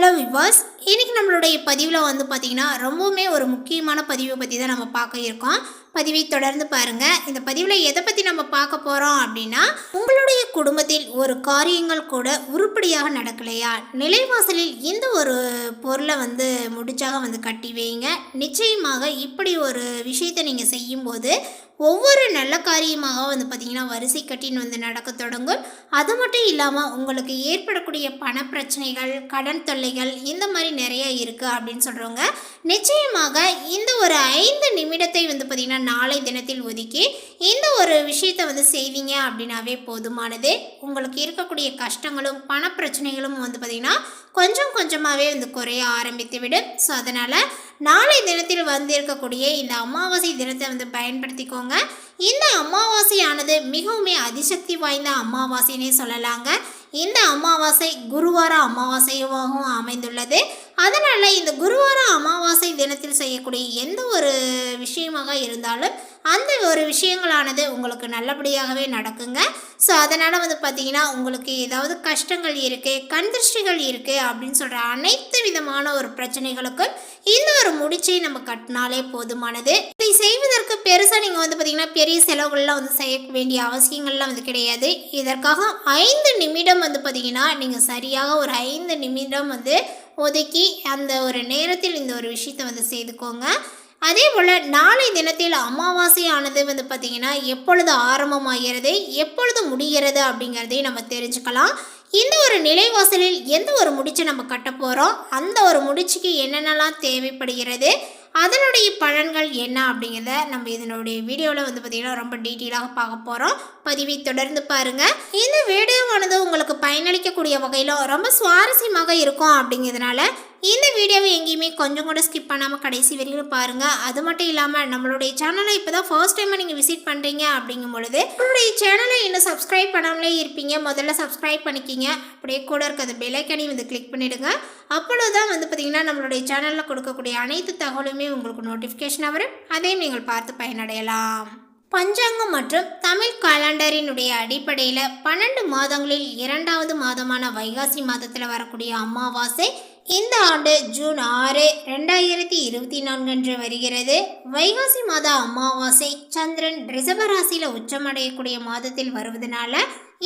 Hello விவாஸ் இன்றைக்கி நம்மளுடைய பதிவில் வந்து பார்த்திங்கன்னா ரொம்பவுமே ஒரு முக்கியமான பதிவை பற்றி தான் நம்ம பார்க்க இருக்கோம். பதிவை தொடர்ந்து பாருங்கள் இந்த பதிவில் எதை பற்றி நம்ம பார்க்க போகிறோம் அப்படின்னா உங்களுடைய குடும்பத்தில் ஒரு காரியங்கள் கூட உருப்படியாக நடக்கலையா? நிலைவாசலில் இந்த ஒரு பொருளை வந்து முடிச்சாக வந்து கட்டி வைங்க. நிச்சயமாக இப்படி ஒரு விஷயத்தை நீங்கள் செய்யும்போது ஒவ்வொரு நல்ல காரியமாக வந்து பார்த்திங்கன்னா வரிசை கட்டின்னு வந்து நடக்க தொடங்கும். அது மட்டும் இல்லாமல் உங்களுக்கு ஏற்படக்கூடிய பண பிரச்சனைகள் கடன் தொல்லைகள் இந்த மாதிரி நிறைய இருக்குது அப்படின்னு சொல்கிறவங்க நிச்சயமாக இந்த ஒரு ஐந்து நிமிடத்தை வந்து பார்த்திங்கன்னா நாளை தினத்தில் ஒதுக்கி இந்த ஒரு விஷயத்தை வந்து செய்வீங்க அப்படின்னாவே போதுமானது. உங்களுக்கு இருக்கக்கூடிய கஷ்டங்களும் பண பிரச்சனைகளும் வந்து பார்த்திங்கன்னா கொஞ்சம் கொஞ்சமாகவே வந்து குறைய ஆரம்பித்து விடும் ஸோ அதனால் நாளை தினத்தில் வந்திருக்கக்கூடிய இந்த அமாவாசை தினத்தை வந்து பயன்படுத்திக்கோங்க. இந்த அமாவாசையானது மிகவுமே அதிசக்தி வாய்ந்த அமாவாசைன்னே சொல்லலாங்க. இந்த அமாவாசை குருவார அமாவாசையாகவும் அமைந்துள்ளது. அதனால் இந்த குருவார அமாவாசை தினத்தில் செய்யக்கூடிய எந்த ஒரு விஷயமாக இருந்தாலும் அந்த ஒரு விஷயங்களானது உங்களுக்கு நல்லபடியாகவே நடக்குங்க. ஸோ அதனால் வந்து பார்த்தீங்கன்னா உங்களுக்கு ஏதாவது கஷ்டங்கள் இருக்குது கண் திருஷ்டிகள் இருக்குது அப்படின்னு சொல்கிற அனைத்து விதமான ஒரு பிரச்சனைகளுக்கும் இந்த ஒரு முடிச்சை நம்ம கட்டினாலே போதுமானது. இதை செய்வதற்கு பெருசாக நீங்கள் வந்து பார்த்தீங்கன்னா பெரிய செலவுகள்லாம் வந்து செய்ய வேண்டிய அவசியங்கள்லாம் வந்து கிடையாது. இதற்காக ஐந்து நிமிடம் வந்து பார்த்தீங்கன்னா நீங்கள் சரியாக ஒரு ஐந்து நிமிடம் வந்து ஒதுக்கி அந்த ஒரு நேரத்தில் இந்த ஒரு விஷயத்தை வந்து செய்துக்கோங்க. அதே போல் நாளை தினத்தில் அமாவாசையானது வந்து பார்த்திங்கன்னா எப்பொழுது ஆரம்பமாகிறது எப்பொழுது முடிகிறது அப்படிங்கிறதையும் நம்ம தெரிஞ்சுக்கலாம். இந்த ஒரு நிலைவாசலில் எந்த ஒரு முடிச்சை நம்ம கட்ட போகிறோம் அந்த ஒரு முடிச்சுக்கு என்னென்னலாம் தேவைப்படுகிறது அதனுடைய பலன்கள் என்ன அப்படிங்கிறத நம்ம இதனுடைய வீடியோவில் வந்து பார்த்திங்கன்னா ரொம்ப டீட்டெயிலாக பார்க்க போகிறோம் பதிவை தொடர்ந்து பாருங்கள் இந்த வீடியோவானது உங்களுக்கு பயனளிக்கக்கூடிய வகையில் ரொம்ப சுவாரஸ்யமாக இருக்கும் அப்படிங்கிறதுனால இந்த வீடியோவை எங்கேயுமே கொஞ்சம் கூட ஸ்கிப் பண்ணாமல் கடைசி வரையிலும் பாருங்கள் அது மட்டும் இல்லாமல் நம்மளுடைய சேனலை இப்போ தான் ஃபர்ஸ்ட் டைம் நீங்கள் விசிட் பண்ணுறீங்க அப்படிங்கும் பொழுது நம்மளுடைய சேனலை இன்னும் சப்ஸ்கிரைப் பண்ணாமலே இருப்பீங்க. முதல்ல சப்ஸ்கிரைப் பண்ணிக்கிங்க. அப்படியே கூட இருக்கிற பெலைக்கனையும் வந்து கிளிக் பண்ணிவிடுங்க அப்பொழுது தான் வந்து பார்த்திங்கன்னா நம்மளுடைய சேனலில் கொடுக்கக்கூடிய அனைத்து தகவலுமே உங்களுக்கு நோட்டிஃபிகேஷனாக வரும். அதையும் நீங்கள் பார்த்து பயனடையலாம். பஞ்சாங்கம் மற்றும் தமிழ் காலண்டரினுடைய அடிப்படையில் பன்னெண்டு மாதங்களில் இரண்டாவது மாதமான வைகாசி மாதத்தில் வரக்கூடிய அமாவாசை இந்த ஆண்டு ஜூன் ஆறு ரெண்டாயிரத்தி இருபத்தி நான்கு அன்று வருகிறது. வைகாசி மாத அமாவாசை சந்திரன் ரிசபராசியில் உச்சமடையக்கூடிய மாதத்தில் வருவதனால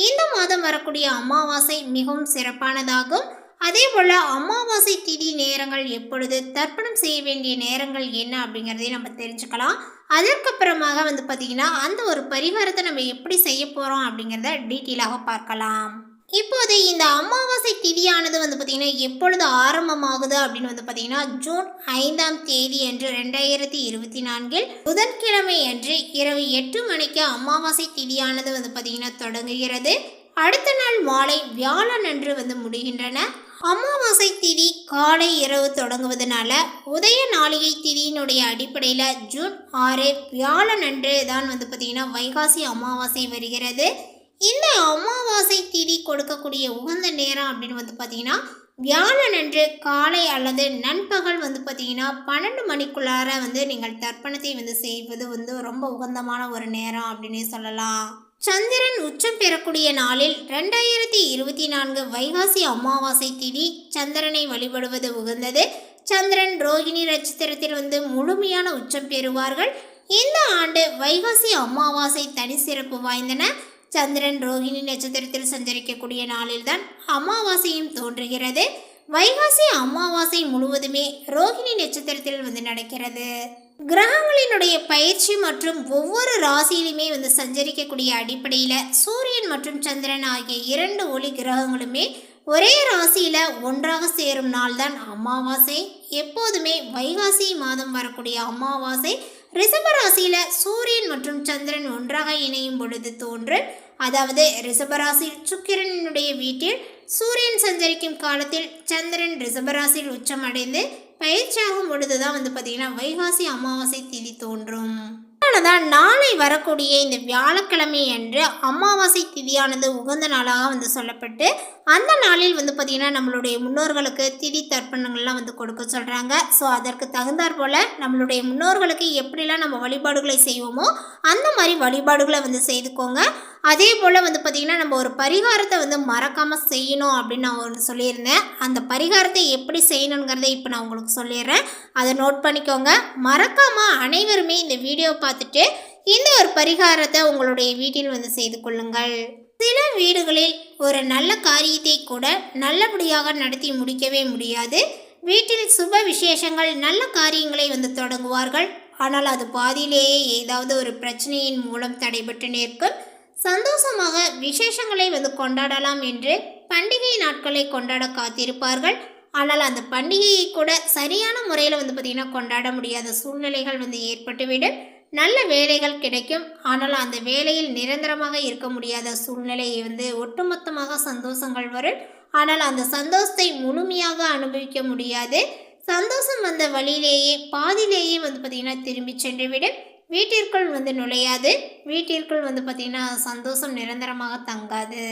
இந்த மாதம் வரக்கூடிய அமாவாசை மிகவும் சிறப்பானதாகும். அதே போல் அமாவாசை திதி நேரங்கள் எப்பொழுது தர்ப்பணம் செய்ய வேண்டிய நேரங்கள் என்ன அப்படிங்கிறதையும் நம்ம தெரிஞ்சுக்கலாம். அதற்கப்புறமாக வந்து பார்த்திங்கன்னா அந்த ஒரு பரிகாரத்தை நம்ம எப்படி செய்ய போகிறோம் அப்படிங்கிறத டீட்டெயிலாக பார்க்கலாம். இப்போது இந்த அமாவாசை திதியானது வந்து பார்த்திங்கன்னா எப்பொழுது ஆரம்பமாகுது அப்படின்னு வந்து பார்த்திங்கன்னா ஜூன் ஐந்தாம் தேதி அன்று ரெண்டாயிரத்தி இருபத்தி நான்கில் புதன்கிழமை அன்று இரவு எட்டு மணிக்கு அமாவாசை திதியானது வந்து பார்த்திங்கன்னா தொடங்குகிறது. அடுத்த நாள் மாலை வியாழன் அன்று வந்து முடிகின்றன. அமாவாசை திதி காலை இரவு தொடங்குவதனால உதய நாளிகை திதியினுடைய அடிப்படையில் ஜூன் ஆறு வியாழன் அன்று தான் வந்து பார்த்திங்கன்னா வைகாசி அமாவாசை வருகிறது. இந்த அமாவாசை திதி கொடுக்கக்கூடிய உகந்த நேரம் அப்படின்னு வந்து பார்த்தீங்கன்னா வியாழன் அன்று காலை அல்லது நண்பகல் வந்து பார்த்தீங்கன்னா பன்னெண்டு மணிக்குள்ளார வந்து நீங்கள் தர்ப்பணத்தை வந்து செய்வது வந்து ரொம்ப உகந்தமான ஒரு நேரம் அப்படின்னே சொல்லலாம். சந்திரன் உச்சம் பெறக்கூடிய நாளில் ரெண்டாயிரத்தி இருபத்தி நான்கு வைகாசி அமாவாசை திதி சந்திரனை வழிபடுவது உகந்தது. சந்திரன் ரோகிணி நட்சத்திரத்தில் வந்து முழுமையான உச்சம் பெறுவார்கள். இந்த ஆண்டு வைகாசி அமாவாசை தனி சிறப்பு வாய்ந்தன. சந்திரன் ரோகிணி நட்சத்திரத்தில் சஞ்சரிக்கக்கூடிய நாளில்தான் அமாவாசையும் தோன்றுகிறது. வைகாசி அமாவாசை முழுவதுமே ரோகிணி நட்சத்திரத்தில் வந்து நடக்கிறது. கிரகங்களினுடைய பயிற்சி மற்றும் ஒவ்வொரு ராசியிலுமே வந்து சஞ்சரிக்கக்கூடிய அடிப்படையில் சூரியன் மற்றும் சந்திரன் ஆகிய இரண்டு ஒளி கிரகங்களுமே ஒரே ராசியில் ஒன்றாக சேரும் நாள்தான் அமாவாசை. எப்போதுமே வைகாசி மாதம் வரக்கூடிய அமாவாசை ரிஷப ராசியில் சூரியன் மற்றும் சந்திரன் ஒன்றாக இணையும் பொழுது தோன்று அதாவது ரிஷபராசியில் சுக்கிரனுடைய வீட்டில் சூரியன் சஞ்சரிக்கும் காலத்தில் சந்திரன் ரிஷபராசியில் உச்சமடைந்து பயிற்சியாகும் பொழுது தான் வந்து பார்த்திங்கன்னா வைகாசி அமாவாசை திதி தோன்றும். அதனாலதான் நாளை வரக்கூடிய இந்த வியாழக்கிழமை அன்று அமாவாசை திதியானது உகந்த நாளாக வந்து சொல்லப்பட்டு அந்த நாளில் வந்து பார்த்திங்கன்னா நம்மளுடைய முன்னோர்களுக்கு திதி தர்ப்பணங்கள்லாம் வந்து கொடுக்க சொல்கிறாங்க ஸோ அதற்கு தகுந்தாற் போல் நம்மளுடைய முன்னோர்களுக்கு எப்படிலாம் நம்ம வழிபாடுகளை செய்வோமோ அந்த மாதிரி வழிபாடுகளை வந்து செய்துக்கோங்க. அதே போல் வந்து பார்த்திங்கன்னா நம்ம ஒரு பரிகாரத்தை வந்து மறக்காமல் செய்யணும் அப்படின்னு நான் ஒன்று சொல்லியிருந்தேன். அந்த பரிகாரத்தை எப்படி செய்யணுங்கிறத இப்போ நான் உங்களுக்கு சொல்லிடுறேன். அதை நோட் பண்ணிக்கோங்க. மறக்காமல் அனைவருமே இந்த வீடியோ பார்த்து பார்த்துட்டு இந்த ஒரு பரிகாரத்தை உங்களுடைய வீட்டில் வந்து செய்து கொள்ளுங்கள். சில வீடுகளில் ஒரு நல்ல காரியத்தை கூட நல்லபடியாக நடத்தி முடிக்கவே முடியாது. வீட்டில் சுப விசேஷங்கள் நல்ல காரியங்களை வந்து தொடங்குவார்கள். ஆனால் அது பாதியிலேயே ஏதாவது ஒரு பிரச்சனையின் மூலம் தடைபட்டு நிற்கும். சந்தோஷமாக விசேஷங்களை வந்து கொண்டாடலாம் என்று பண்டிகை நாட்களை கொண்டாட காத்திருப்பார்கள். ஆனால் அந்த பண்டிகையை கூட சரியான முறையில் வந்து பார்த்திங்கன்னா கொண்டாட முடியாத சூழ்நிலைகள் வந்து ஏற்பட்டுவிடும். நல்ல வேலைகள் கிடைக்கும். ஆனால் அந்த வேலையில் நிரந்தரமாக இருக்க முடியாத சூழ்நிலை வந்து ஒட்டுமொத்தமாக சந்தோஷங்கள் வரும். ஆனால் அந்த சந்தோஷத்தை முழுமையாக அனுபவிக்க முடியாது. சந்தோஷம் வந்த வழியிலேயே பாதியிலேயே வந்து பார்த்திங்கன்னா திரும்பி சென்றுவிடும். வீட்டிற்குள் வந்து நுழையாது. வீட்டிற்குள் வந்து பார்த்திங்கன்னா சந்தோஷம் நிரந்தரமாக தங்காது.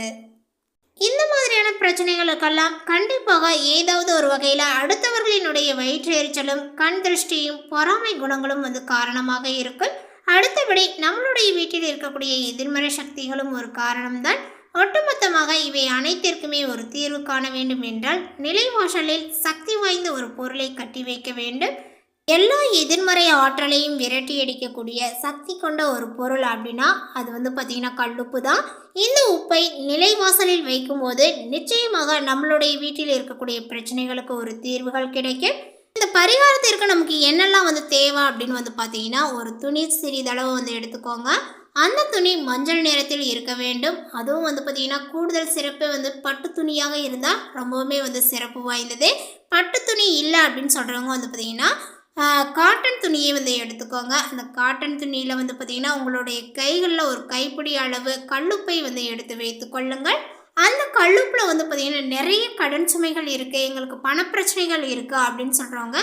இந்த மாதிரியான பிரச்சனைகளுக்கெல்லாம் கண்டிப்பாக ஏதாவது ஒரு வகையில் அடுத்தவர்களினுடைய வயிற்றெரிச்சலும் கண் திருஷ்டியும் பொறாமை குணங்களும் வந்து காரணமாக இருக்கும் அடுத்தபடி நம்மளுடைய வீட்டில் இருக்கக்கூடிய எதிர்மறை சக்திகளும் ஒரு காரணம்தான். ஒட்டுமொத்தமாக இவை அனைத்திற்குமே ஒரு தீர்வு காண வேண்டும் என்றால் நிலைவாசலில் சக்தி வாய்ந்த ஒரு பொருளை கட்டி வைக்க வேண்டும். எல்லா எதிர்மறை ஆற்றலையும் விரட்டி அடிக்கக்கூடிய சக்தி கொண்ட ஒரு பொருள் அப்படின்னா அது வந்து பார்த்திங்கன்னா கல்லுப்பு தான். இந்த உப்பை நிலைவாசலில் வைக்கும்போது நிச்சயமாக நம்மளுடைய வீட்டில் இருக்கக்கூடிய பிரச்சனைகளுக்கு ஒரு தீர்வுகள் கிடைக்கும். இந்த பரிகாரத்திற்கு நமக்கு என்னெல்லாம் வந்து தேவை அப்படின்னு வந்து பார்த்தீங்கன்னா ஒரு துணி சிறிதளவு வந்து எடுத்துக்கோங்க. அந்த துணி மஞ்சள் நிறத்தில் இருக்க வேண்டும். அதுவும் வந்து பார்த்திங்கன்னா கூடுதல் சிறப்பு வந்து பட்டு துணியாக இருந்தால் ரொம்பவுமே வந்து சிறப்பு வாய்ந்தது. பட்டு துணி இல்லை அப்படின்னு சொல்கிறவங்க வந்து பார்த்திங்கன்னா காட்டன் துணியை வந்து எடுத்துக்கோங்க. அந்த காட்டன் துணியில் வந்து பார்த்திங்கன்னா உங்களுடைய கைகளில் ஒரு கைப்பிடி அளவு கல்லுப்பை வந்து எடுத்து வைத்து கொள்ளுங்கள். அந்த கல்லுப்பில் வந்து பார்த்திங்கன்னா நிறைய கடன் சுமைகள் இருக்குது எங்களுக்கு பணப்பிரச்சனைகள் இருக்குது அப்படின்னு சொல்கிறவங்க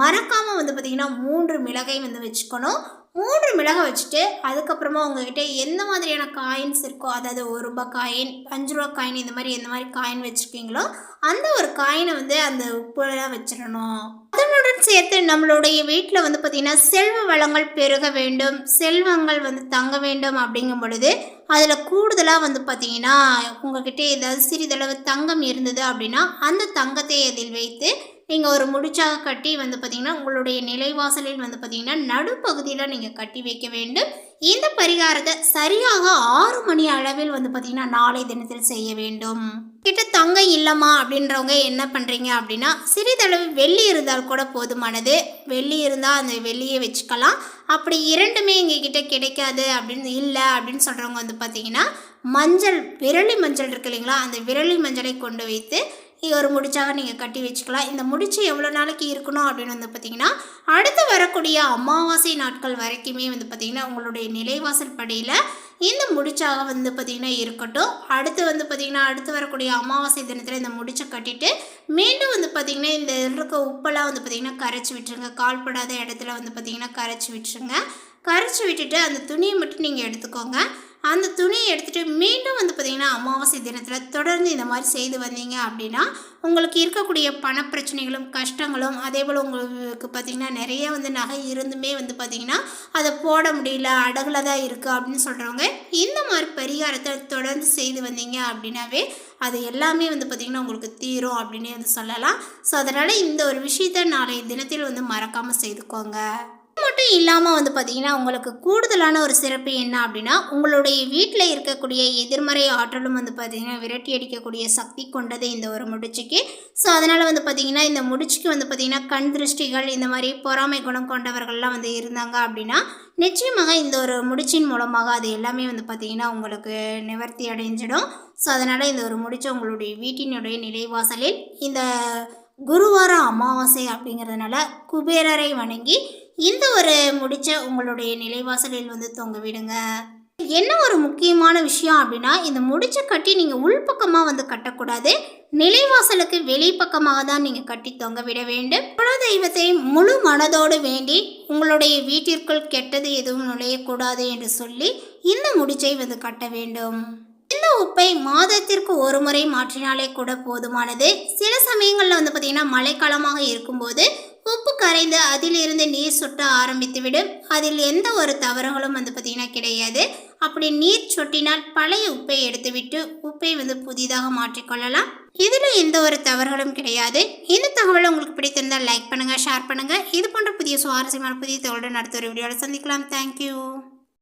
மறக்காமல் வந்து பார்த்திங்கன்னா மூன்று மிளகை வந்து வச்சுக்கணும். மூன்று மிளகை வச்சுட்டு அதுக்கப்புறமா உங்ககிட்ட எந்த மாதிரியான காயின்ஸ் இருக்கோ அதாவது ஒரு ரூபாய் காயின் அஞ்சு ரூபா காயின் இந்த மாதிரி எந்த மாதிரி காயின் வச்சுருக்கீங்களோ அந்த ஒரு காயினை வந்து அந்த உப்புலாம் வச்சிடணும். சேர்த்து நம்மளுடைய வீட்டில் வந்து பார்த்திங்கன்னா செல்வ வளங்கள் பெருக வேண்டும் செல்வங்கள் வந்து தங்க வேண்டும் அப்படிங்கும் பொழுது அதில் கூடுதலாக வந்து பார்த்திங்கன்னா உங்ககிட்ட ஏதாவது சிறிதளவு தங்கம் இருந்தது அப்படின்னா அந்த தங்கத்தை அதில் வைத்து நீங்கள் ஒரு முடிச்சாக கட்டி வந்து பார்த்திங்கன்னா உங்களுடைய நிலைவாசலில் வந்து பார்த்திங்கன்னா நடுப்பகுதியில் நீங்கள் கட்டி வைக்க வேண்டும். இந்த பரிகாரத்தை சரியாக ஆறு மணி அளவில் வந்து பார்த்திங்கன்னா நாளை தினத்தில் செய்ய வேண்டும். கிட்ட தங்கம் இல்லைம்மா அப்படின்றவங்க என்ன பண்ணுறீங்க அப்படின்னா சிறிதளவு வெள்ளி இருந்தால் கூட போதுமானது. வெள்ளி இருந்தால் அந்த வெள்ளியை வச்சுக்கலாம். அப்படி இரண்டுமே எங்ககிட்ட கிடைக்காது அப்படின்னு இல்லை அப்படின்னு சொல்கிறவங்க வந்து பார்த்திங்கன்னா மஞ்சள் விரலி மஞ்சள் இருக்கு இல்லைங்களா அந்த விரலி மஞ்சளை கொண்டு வைத்து இது ஒரு முடிச்சாக நீங்கள் கட்டி வச்சுக்கலாம். இந்த முடிச்சு எவ்வளோ நாளைக்கு இருக்கணும் அப்படின்னு வந்து பார்த்தீங்கன்னா அடுத்து வரக்கூடிய அமாவாசை நாட்கள் வரைக்குமே வந்து பார்த்திங்கன்னா உங்களுடைய நிலைவாசல் படியில் இந்த முடிச்சாக வந்து பார்த்திங்கன்னா இருக்கட்டும். அடுத்து வந்து பார்த்திங்கன்னா அடுத்து வரக்கூடிய அமாவாசை தினத்தில் இந்த முடிச்சை கட்டிட்டு மீண்டும் வந்து பார்த்திங்கன்னா இந்த இருக்க உப்பெல்லாம் வந்து பார்த்திங்கன்னா கரைச்சி விட்டுருங்க. கால்படாத இடத்துல வந்து பார்த்திங்கன்னா கரைச்சி விட்டுருங்க. கரைச்சி விட்டுட்டு அந்த துணியை மட்டும் நீங்கள் எடுத்துக்கோங்க. அந்த துணியை எடுத்துகிட்டு மீண்டும் வந்து பார்த்திங்கன்னா அமாவாசை தினத்தில் தொடர்ந்து இந்த மாதிரி செய்து வந்தீங்க அப்படின்னா உங்களுக்கு இருக்கக்கூடிய பணப்பிரச்சனைகளும் கஷ்டங்களும் அதே போல் உங்களுக்கு பார்த்திங்கன்னா நிறைய வந்து நகை இருந்துமே வந்து பார்த்திங்கன்னா அதை போட முடியல அடகுல தான் இருக்குது அப்படின்னு சொல்கிறவங்க இந்த மாதிரி பரிகாரத்தை தொடர்ந்து செய்து வந்தீங்க அப்படின்னாவே அது எல்லாமே வந்து பார்த்திங்கன்னா உங்களுக்கு தீரும் அப்படின்னே வந்து சொல்லலாம். ஸோ அதனால் இந்த ஒரு விஷயத்தை நாளைய தினத்தில் வந்து மறக்காமல் செய்துக்கோங்க. மட்டும் இல்லாமல் வந்து பார்த்திங்கன்னா உங்களுக்கு கூடுதலான ஒரு சிறப்பு என்ன அப்படின்னா உங்களுடைய வீட்டில் இருக்கக்கூடிய எதிர்மறை ஆற்றலும் வந்து பார்த்தீங்கன்னா விரட்டி அடிக்கக்கூடிய சக்தி கொண்டது இந்த ஒரு முடிச்சுக்கு. ஸோ அதனால் வந்து பார்த்திங்கன்னா இந்த முடிச்சுக்கு வந்து பார்த்தீங்கன்னா கண் திருஷ்டிகள் இந்த மாதிரி பொறாமை குணம் கொண்டவர்கள்லாம் வந்து இருந்தாங்க அப்படின்னா நிச்சயமாக இந்த ஒரு முடிச்சின் மூலமாக அது எல்லாமே வந்து பார்த்திங்கன்னா உங்களுக்கு நிவர்த்தி அடைஞ்சிடும். ஸோ அதனால் இந்த ஒரு முடிச்சு உங்களுடைய வீட்டினுடைய நிலைவாசலில் இந்த குருவார அமாவாசை அப்படிங்கிறதுனால குபேரரை வணங்கி இந்த ஒரு முடிச்ச உங்களுடைய நிலைவாசலில் வந்து தொங்க விடுங்க. என்ன ஒரு முக்கியமான விஷயம் அப்படின்னா இந்த முடிச்ச கட்டி நீங்கள் உள்பக்கமாக வந்து கட்டக்கூடாது. நிலைவாசலுக்கு வெளிப்பக்கமாக தான் நீங்கள் கட்டி தொங்க விட வேண்டும். குலதெய்வத்தை முழு மனதோடு வேண்டி உங்களுடைய வீட்டிற்குள் கெட்டது எதுவும் நுழையக்கூடாது என்று சொல்லி இந்த முடிச்சை வந்து கட்ட வேண்டும். இந்த உப்பை மாதத்திற்கு ஒரு முறை மாற்றினாலே கூட போதுமானது. சில சமயங்களில் வந்து பார்த்திங்கன்னா மழைக்காலமாக இருக்கும்போது உப்பு கரைந்து அதிலிருந்து நீர் சொட்ட ஆரம்பித்துவிடும் அதில் எந்த ஒரு தவறுகளும் வந்து பார்த்திங்கன்னா கிடையாது. அப்படி நீர் சொட்டினால் பழைய உப்பை எடுத்துவிட்டு உப்பை வந்து புதிதாக மாற்றிக்கொள்ளலாம். இதில் எந்த ஒரு தவறுகளும் கிடையாது. இந்த தகவல் உங்களுக்கு பிடித்திருந்தால் லைக் பண்ணுங்கள் ஷேர் பண்ணுங்கள் இது போன்ற புதிய சுவாரஸ்யமான புதிய தகவலுடன் அடுத்த ஒரு வீடியோவில் சந்திக்கலாம். தேங்க்யூ